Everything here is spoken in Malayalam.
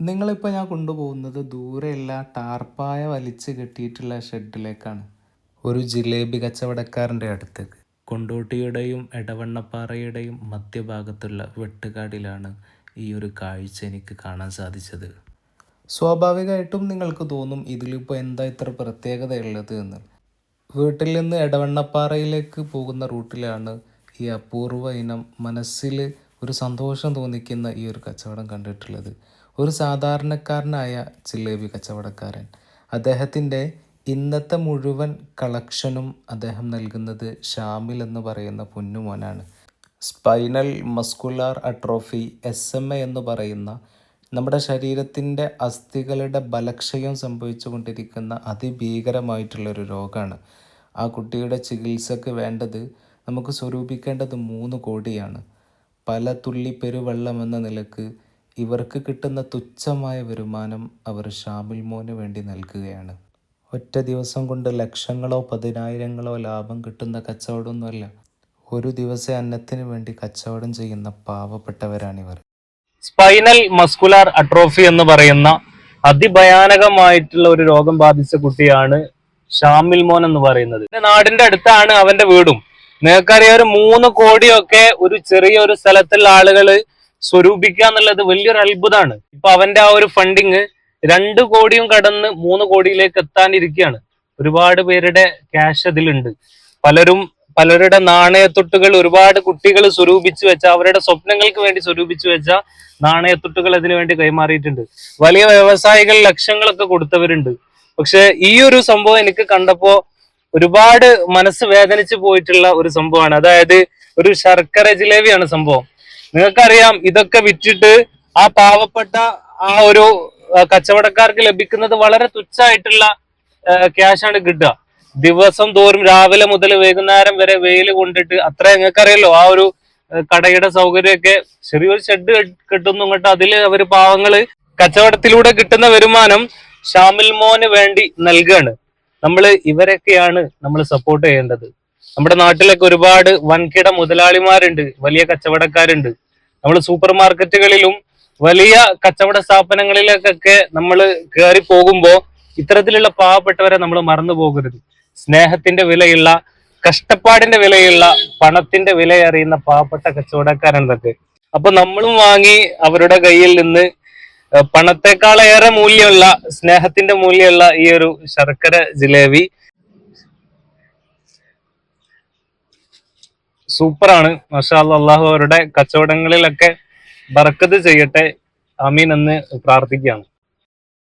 നിങ്ങളിപ്പോൾ ഞാൻ കൊണ്ടുപോകുന്നത് ദൂരെയുള്ള ടാർപ്പായ വലിച്ച് കെട്ടിയിട്ടുള്ള ഷെഡിലേക്കാണ്. ഒരു ജിലേബി കച്ചവടക്കാരന്റെ അടുത്തേക്ക്. കൊണ്ടോട്ടിയുടെയും എടവണ്ണപ്പാറയുടെയും മധ്യഭാഗത്തുള്ള വെട്ടുകാടിലാണ് ഈ ഒരു കാഴ്ച എനിക്ക് കാണാൻ സാധിച്ചത്. സ്വാഭാവികമായിട്ടും നിങ്ങൾക്ക് തോന്നും ഇതിലിപ്പോൾ എന്താ ഇത്ര പ്രത്യേകതയുള്ളത് എന്ന്. വീട്ടിൽ നിന്ന് എടവണ്ണപ്പാറയിലേക്ക് പോകുന്ന റൂട്ടിലാണ് ഈ അപൂർവ ഇനം മനസ്സിൽ ഒരു സന്തോഷം തോന്നിക്കുന്ന ഈ ഒരു കച്ചവടം കണ്ടിട്ടുള്ളത്. ഒരു സാധാരണക്കാരനായ ജിലേബി കച്ചവടക്കാരൻ. അദ്ദേഹത്തിന്റെ ഇന്നത്തെ മുഴുവൻ കളക്ഷനും അദ്ദേഹം നൽകുന്നത് ഷാമിൽ എന്ന് പറയുന്ന പൊന്നുമോനാണ്. Spinal muscular atrophy S M A എന്ന് പറയുന്ന നമ്മുടെ ശരീരത്തിന്റെ അസ്ഥികളുടെ ബലക്ഷയം സംഭവിച്ചു കൊണ്ടിരിക്കുന്ന അതിഭീകരമായിട്ടുള്ളൊരു രോഗമാണ്. ആ കുട്ടിയുടെ ചികിത്സക്ക് വേണ്ടത് നമുക്ക് സ്വരൂപിക്കേണ്ടത് മൂന്ന് കോടിയാണ്. പല തുള്ളി പെരുവെള്ളം എന്ന നിലയ്ക്ക് ഇവർക്ക് കിട്ടുന്ന തുച്ഛമായ വരുമാനം അവർ ഷാമിൽ മോന് വേണ്ടി നൽകുകയാണ്. ഒറ്റ ദിവസം കൊണ്ട് ലക്ഷങ്ങളോ പതിനായിരങ്ങളോ ലാഭം കിട്ടുന്ന കച്ചവടമൊന്നുമല്ല ഒരു ദിവസം അന്നത്തിന് വേണ്ടി കച്ചവടം ചെയ്യുന്ന പാവപ്പെട്ടവരാണിവർ. സ്പൈനൽ മസ്കുലാർ അട്രോഫി എന്ന് പറയുന്ന അതിഭയാനകമായിട്ടുള്ള ഒരു രോഗം ബാധിച്ച കുട്ടിയാണ് ഷാമിൽ മോൻ എന്ന് പറയുന്നത്. നാടിന്റെ അടുത്താണ് അവന്റെ വീടും. നിങ്ങൾക്കറിയാം ഒരു മൂന്ന് കോടിയൊക്കെ ഒരു ചെറിയ ഒരു സ്ഥലത്തുള്ള ആളുകൾ സ്വരൂപിക്കുക എന്നുള്ളത് വലിയൊരു അത്ഭുതമാണ്. ഇപ്പൊ അവന്റെ ആ ഒരു ഫണ്ടിങ് രണ്ട് കോടിയും കടന്ന് മൂന്ന് കോടിയിലേക്ക് എത്താനിരിക്കുകയാണ്. ഒരുപാട് പേരുടെ ക്യാഷ് അതിലുണ്ട്. പലരും പലരുടെ നാണയത്തൊട്ടുകൾ ഒരുപാട് കുട്ടികൾ സ്വരൂപിച്ചു വെച്ച അവരുടെ സ്വപ്നങ്ങൾക്ക് വേണ്ടി സ്വരൂപിച്ചു വെച്ച നാണയത്തൊട്ടുകൾ അതിനു വേണ്ടി കൈമാറിയിട്ടുണ്ട്. വലിയ വ്യവസായികൾ ലക്ഷങ്ങളൊക്കെ കൊടുത്തവരുണ്ട്. പക്ഷെ ഈ ഒരു സംഭവം എനിക്ക് കണ്ടപ്പോ ഒരുപാട് മനസ്സ് വേദനിച്ചു പോയിട്ടുള്ള ഒരു സംഭവമാണ്. അതായത് ഒരു ശർക്കര ജിലേബിയാണ് സംഭവം. നിങ്ങൾക്കറിയാം ഇതൊക്കെ വിറ്റിട്ട് ആ പാവപ്പെട്ട ആ ഒരു കച്ചവടക്കാർക്ക് ലഭിക്കുന്നത് വളരെ തുച്ഛമായിട്ടുള്ള ക്യാഷ് ആണ് കിട്ടുക. ദിവസം തോറും രാവിലെ മുതൽ വൈകുന്നേരം വരെ വെയിൽ കൊണ്ടിട്ട് അത്ര നിങ്ങൾക്കറിയല്ലോ ആ ഒരു കടയുടെ സൗകര്യമൊക്കെ ചെറിയൊരു ഷെഡ് കിട്ടുന്നു ഇങ്ങോട്ട്. അതിൽ അവർ പാവങ്ങൾ കച്ചവടത്തിലൂടെ കിട്ടുന്ന വരുമാനം ഷാമിൽ മോന് വേണ്ടി നൽകുകയാണ് നമ്മൾ ഇവരൊക്കെയാണ് നമ്മൾ സപ്പോർട്ട് ചെയ്യേണ്ടത്. നമ്മുടെ നാട്ടിലൊക്കെ ഒരുപാട് വൻകിട മുതലാളിമാരുണ്ട് വലിയ കച്ചവടക്കാരുണ്ട്. നമ്മൾ സൂപ്പർ മാർക്കറ്റുകളിലും വലിയ കച്ചവട സ്ഥാപനങ്ങളിലേക്കൊക്കെ നമ്മൾ കയറി പോകുമ്പോൾ ഇത്തരത്തിലുള്ള പാവപ്പെട്ടവരെ നമ്മൾ മറന്നു പോകരുത്. സ്നേഹത്തിന്റെ വിലയുള്ള കഷ്ടപ്പാടിന്റെ വിലയുള്ള പണത്തിന്റെ വില അറിയുന്ന പാവപ്പെട്ട കച്ചവടക്കാരാണ് ഇതൊക്കെ അപ്പൊ നമ്മളും വാങ്ങി അവരുടെ കയ്യിൽ നിന്ന് പണത്തെക്കാളേറെ മൂല്യമുള്ള സ്നേഹത്തിന്റെ മൂല്യമുള്ള ഈ ഒരു ശർക്കര ജിലേബി സൂപ്പറാണ്. മഷാ അള്ളാഹു അവരുടെ കച്ചവടങ്ങളിലൊക്കെ ബർക്കത്ത് ചെയ്യട്ടെ. അമീൻ എന്ന് പ്രാർത്ഥിക്കുകയാണ്.